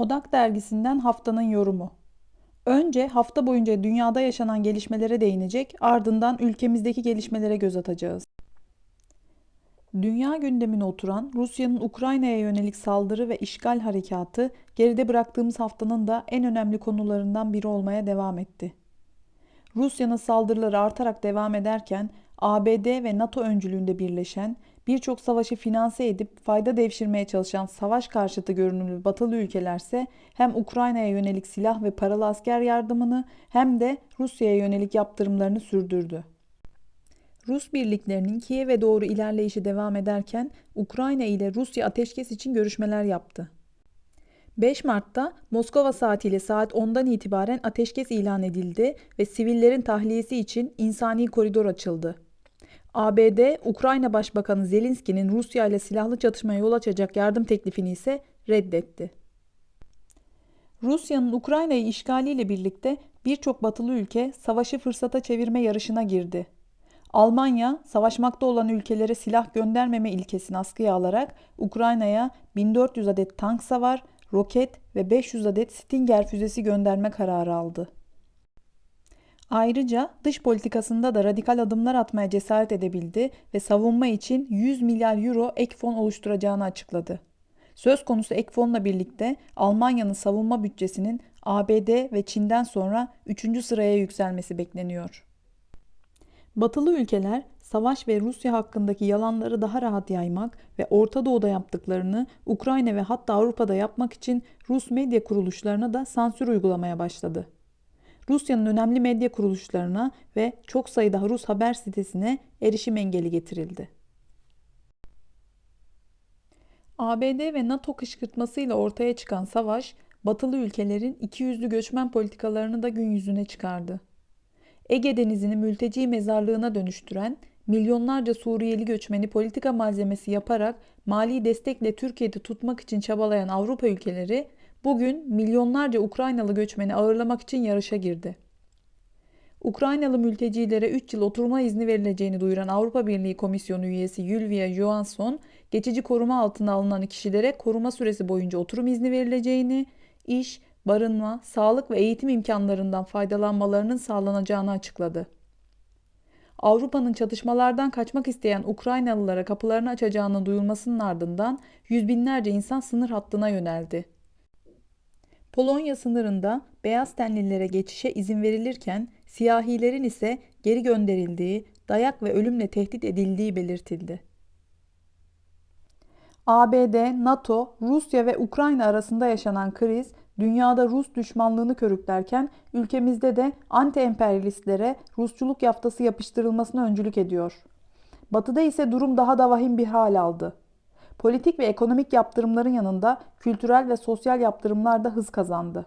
Odak dergisinden haftanın yorumu. Önce hafta boyunca dünyada yaşanan gelişmelere değinecek, ardından ülkemizdeki gelişmelere göz atacağız. Dünya gündemine oturan Rusya'nın Ukrayna'ya yönelik saldırı ve işgal harekatı geride bıraktığımız haftanın da en önemli konularından biri olmaya devam etti. Rusya'nın saldırıları artarak devam ederken ABD ve NATO öncülüğünde birleşen, birçok savaşı finanse edip fayda devşirmeye çalışan savaş karşıtı görünümlü batılı ülkelerse hem Ukrayna'ya yönelik silah ve paralı asker yardımını hem de Rusya'ya yönelik yaptırımlarını sürdürdü. Rus birliklerinin Kiev'e doğru ilerleyişi devam ederken Ukrayna ile Rusya ateşkes için görüşmeler yaptı. 5 Mart'ta Moskova saatiyle saat 10'dan itibaren ateşkes ilan edildi ve sivillerin tahliyesi için insani koridor açıldı. ABD, Ukrayna Başbakanı Zelenski'nin Rusya ile silahlı çatışmaya yol açacak yardım teklifini ise reddetti. Rusya'nın Ukrayna'yı işgaliyle birlikte birçok batılı ülke savaşı fırsata çevirme yarışına girdi. Almanya, savaşmakta olan ülkelere silah göndermeme ilkesini askıya alarak Ukrayna'ya 1400 adet tank savar, roket ve 500 adet Stinger füzesi gönderme kararı aldı. Ayrıca dış politikasında da radikal adımlar atmaya cesaret edebildi ve savunma için 100 milyar euro ek fon oluşturacağını açıkladı. Söz konusu ek fonla birlikte Almanya'nın savunma bütçesinin ABD ve Çin'den sonra 3. sıraya yükselmesi bekleniyor. Batılı ülkeler savaş ve Rusya hakkındaki yalanları daha rahat yaymak ve Orta Doğu'da yaptıklarını Ukrayna ve hatta Avrupa'da yapmak için Rus medya kuruluşlarına da sansür uygulamaya başladı. Rusya'nın önemli medya kuruluşlarına ve çok sayıda Rus haber sitesine erişim engeli getirildi. ABD ve NATO kışkırtmasıyla ortaya çıkan savaş, batılı ülkelerin ikiyüzlü göçmen politikalarını da gün yüzüne çıkardı. Ege Denizi'ni mülteci mezarlığına dönüştüren, milyonlarca Suriyeli göçmeni politika malzemesi yaparak mali destekle Türkiye'de tutmak için çabalayan Avrupa ülkeleri bugün milyonlarca Ukraynalı göçmeni ağırlamak için yarışa girdi. Ukraynalı mültecilere 3 yıl oturma izni verileceğini duyuran Avrupa Birliği Komisyonu üyesi Ylvia Johansson, geçici koruma altına alınan kişilere koruma süresi boyunca oturum izni verileceğini, iş, barınma, sağlık ve eğitim imkanlarından faydalanmalarının sağlanacağını açıkladı. Avrupa'nın çatışmalardan kaçmak isteyen Ukraynalılara kapılarını açacağının duyulmasının ardından yüz binlerce insan sınır hattına yöneldi. Polonya sınırında beyaz tenlilere geçişe izin verilirken siyahilerin ise geri gönderildiği, dayak ve ölümle tehdit edildiği belirtildi. ABD, NATO, Rusya ve Ukrayna arasında yaşanan kriz dünyada Rus düşmanlığını körüklerken ülkemizde de anti-emperyalistlere Rusçuluk yaftası yapıştırılmasına öncülük ediyor. Batıda ise durum daha da vahim bir hal aldı. Politik ve ekonomik yaptırımların yanında kültürel ve sosyal yaptırımlar da hız kazandı.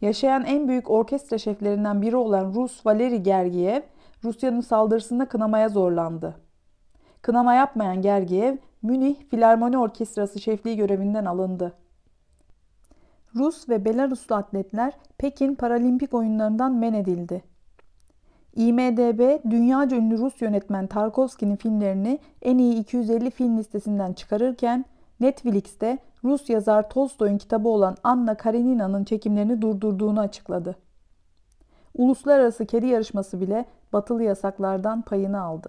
Yaşayan en büyük orkestra şeflerinden biri olan Rus Valeri Gergiev, Rusya'nın saldırısında kınamaya zorlandı. Kınama yapmayan Gergiev, Münih Filarmoni Orkestrası şefliği görevinden alındı. Rus ve Belaruslu atletler Pekin Paralimpik oyunlarından men edildi. IMDB, dünyaca ünlü Rus yönetmen Tarkovski'nin filmlerini en iyi 250 film listesinden çıkarırken Netflix'te Rus yazar Tolstoy'un kitabı olan Anna Karenina'nın çekimlerini durdurduğunu açıkladı. Uluslararası kedi yarışması bile batılı yasaklardan payını aldı.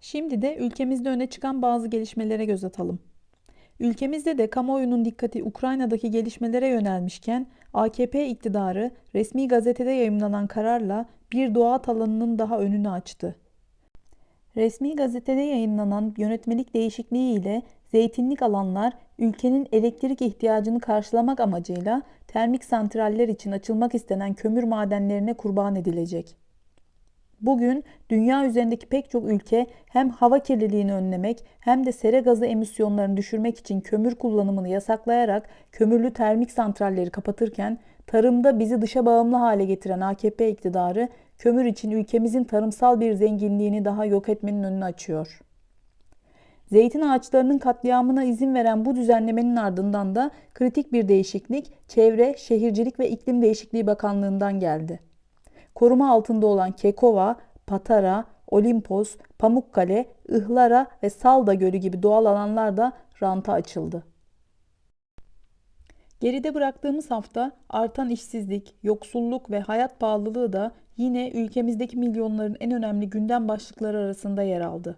Şimdi de ülkemizde öne çıkan bazı gelişmelere göz atalım. Ülkemizde de kamuoyunun dikkati Ukrayna'daki gelişmelere yönelmişken AKP iktidarı resmi gazetede yayımlanan kararla bir doğa alanının daha önünü açtı. Resmi gazetede yayınlanan yönetmelik değişikliği ile zeytinlik alanlar ülkenin elektrik ihtiyacını karşılamak amacıyla termik santraller için açılmak istenen kömür madenlerine kurban edilecek. Bugün dünya üzerindeki pek çok ülke hem hava kirliliğini önlemek hem de sera gazı emisyonlarını düşürmek için kömür kullanımını yasaklayarak kömürlü termik santralleri kapatırken tarımda bizi dışa bağımlı hale getiren AKP iktidarı kömür için ülkemizin tarımsal bir zenginliğini daha yok etmenin önünü açıyor. Zeytin ağaçlarının katliamına izin veren bu düzenlemenin ardından da kritik bir değişiklik Çevre, Şehircilik ve İklim Değişikliği Bakanlığı'ndan geldi. Koruma altında olan Kekova, Patara, Olimpos, Pamukkale, Ihlara ve Salda Gölü gibi doğal alanlar da ranta açıldı. Geride bıraktığımız hafta artan işsizlik, yoksulluk ve hayat pahalılığı da yine ülkemizdeki milyonların en önemli gündem başlıkları arasında yer aldı.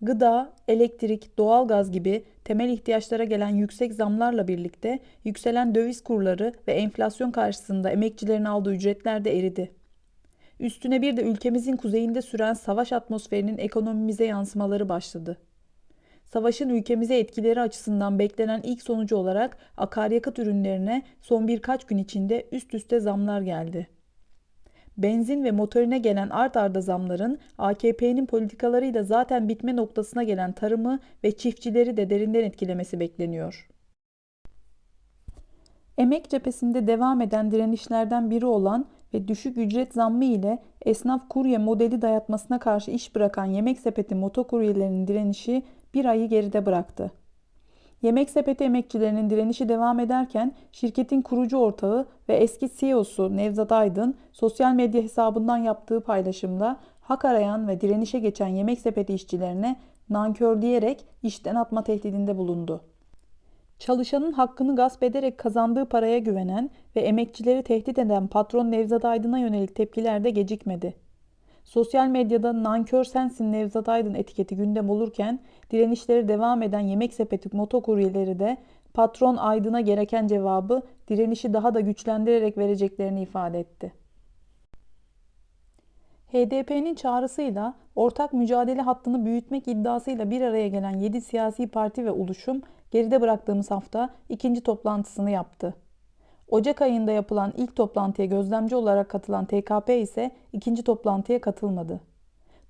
Gıda, elektrik, doğalgaz gibi temel ihtiyaçlara gelen yüksek zamlarla birlikte yükselen döviz kurları ve enflasyon karşısında emekçilerin aldığı ücretler de eridi. Üstüne bir de ülkemizin kuzeyinde süren savaş atmosferinin ekonomimize yansımaları başladı. Savaşın ülkemize etkileri açısından beklenen ilk sonucu olarak akaryakıt ürünlerine son birkaç gün içinde üst üste zamlar geldi. Benzin ve motorine gelen art arda zamların AKP'nin politikalarıyla zaten bitme noktasına gelen tarımı ve çiftçileri de derinden etkilemesi bekleniyor. Emek cephesinde devam eden direnişlerden biri olan ve düşük ücret zammı ile esnaf kurye modeli dayatmasına karşı iş bırakan Yemek Sepeti motokuryelerinin direnişi bir ayı geride bıraktı. Yemek Sepeti emekçilerinin direnişi devam ederken şirketin kurucu ortağı ve eski CEO'su Nevzat Aydın sosyal medya hesabından yaptığı paylaşımda hak arayan ve direnişe geçen Yemek Sepeti işçilerine nankör diyerek işten atma tehdidinde bulundu. Çalışanın hakkını gasp ederek kazandığı paraya güvenen ve emekçileri tehdit eden patron Nevzat Aydın'a yönelik tepkiler de gecikmedi. Sosyal medyada nankör sensin Nevzat Aydın etiketi gündem olurken direnişleri devam eden yemek sepeti motokuryeleri de patron Aydın'a gereken cevabı direnişi daha da güçlendirerek vereceklerini ifade etti. HDP'nin çağrısıyla ortak mücadele hattını büyütmek iddiasıyla bir araya gelen 7 siyasi parti ve oluşum geride bıraktığımız hafta ikinci toplantısını yaptı. Ocak ayında yapılan ilk toplantıya gözlemci olarak katılan TKP ise ikinci toplantıya katılmadı.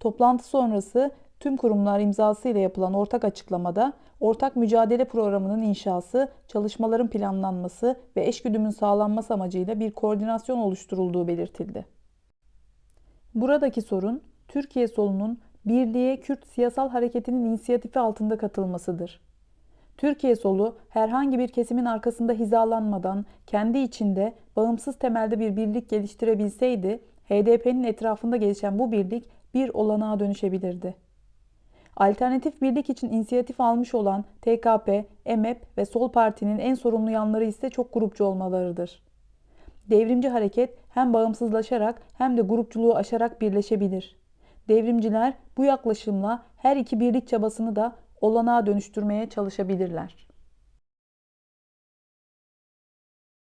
Toplantı sonrası tüm kurumlar imzasıyla yapılan ortak açıklamada ortak mücadele programının inşası, çalışmaların planlanması ve eşgüdümün sağlanması amacıyla bir koordinasyon oluşturulduğu belirtildi. Buradaki sorun Türkiye solunun Birliğe Kürt Siyasal Hareketi'nin inisiyatifi altında katılmasıdır. Türkiye solu herhangi bir kesimin arkasında hizalanmadan kendi içinde bağımsız temelde bir birlik geliştirebilseydi HDP'nin etrafında gelişen bu birlik bir olanağa dönüşebilirdi. Alternatif birlik için inisiyatif almış olan TKP, EMEP ve Sol Parti'nin en sorumlu yanları ise çok grupçu olmalarıdır. Devrimci hareket hem bağımsızlaşarak hem de grupçuluğu aşarak birleşebilir. Devrimciler bu yaklaşımla her iki birlik çabasını da olanağa dönüştürmeye çalışabilirler.